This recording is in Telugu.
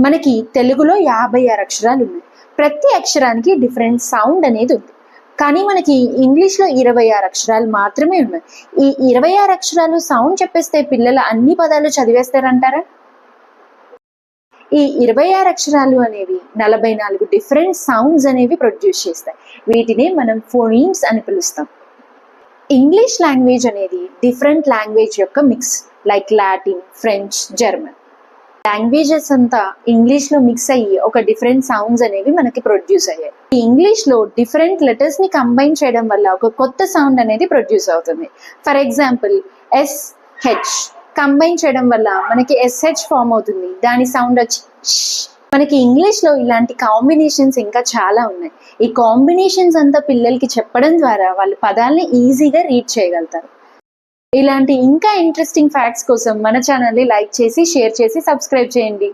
మనకి తెలుగులో యాభై ఆరు అక్షరాలు ఉన్నాయి. ప్రతి అక్షరానికి డిఫరెంట్ సౌండ్ అనేది ఉంది. కానీ మనకి ఇంగ్లీష్లో ఇరవై ఆరు అక్షరాలు మాత్రమే ఉన్నాయి. ఈ ఇరవై ఆరు అక్షరాలు సౌండ్ చెప్పేస్తే పిల్లలు అన్ని పదాలు చదివేస్తారంటారా? ఈ ఇరవై ఆరు అక్షరాలు అనేవి నలభై నాలుగు డిఫరెంట్ సౌండ్స్ అనేవి ప్రొడ్యూస్ చేస్తాయి. వీటిని మనం ఫోనీమ్స్ అని పిలుస్తాం. ఇంగ్లీష్ లాంగ్వేజ్ అనేది డిఫరెంట్ లాంగ్వేజ్ యొక్క mix like Latin French German languages అంతా ఇంగ్లీష్లో మిక్స్ అయ్యి ఒక డిఫరెంట్ సౌండ్స్ అనేవి మనకి ప్రొడ్యూస్ అయ్యాయి. ఈ ఇంగ్లీష్లో డిఫరెంట్ లెటర్స్ని కంబైన్ చేయడం వల్ల ఒక కొత్త సౌండ్ అనేది ప్రొడ్యూస్ అవుతుంది. For example S H combine చేయడం వల్ల మనకి ఎస్హెచ్ ఫామ్ అవుతుంది. దాని సౌండ్ వచ్చి మనకి ఇంగ్లీష్లో ఇలాంటి కాంబినేషన్స్ ఇంకా చాలా ఉన్నాయి. ఈ కాంబినేషన్స్ అంతా పిల్లలకి చెప్పడం ద్వారా వాళ్ళు పదాలని ఈజీగా రీడ్ చేయగలుగుతారు. ఇలాంటి ఇంకా ఇంట్రెస్టింగ్ ఫ్యాక్ట్స్ కోసం మన ఛానల్ని లైక్ చేసి షేర్ చేసి సబ్స్క్రైబ్ చేయండి.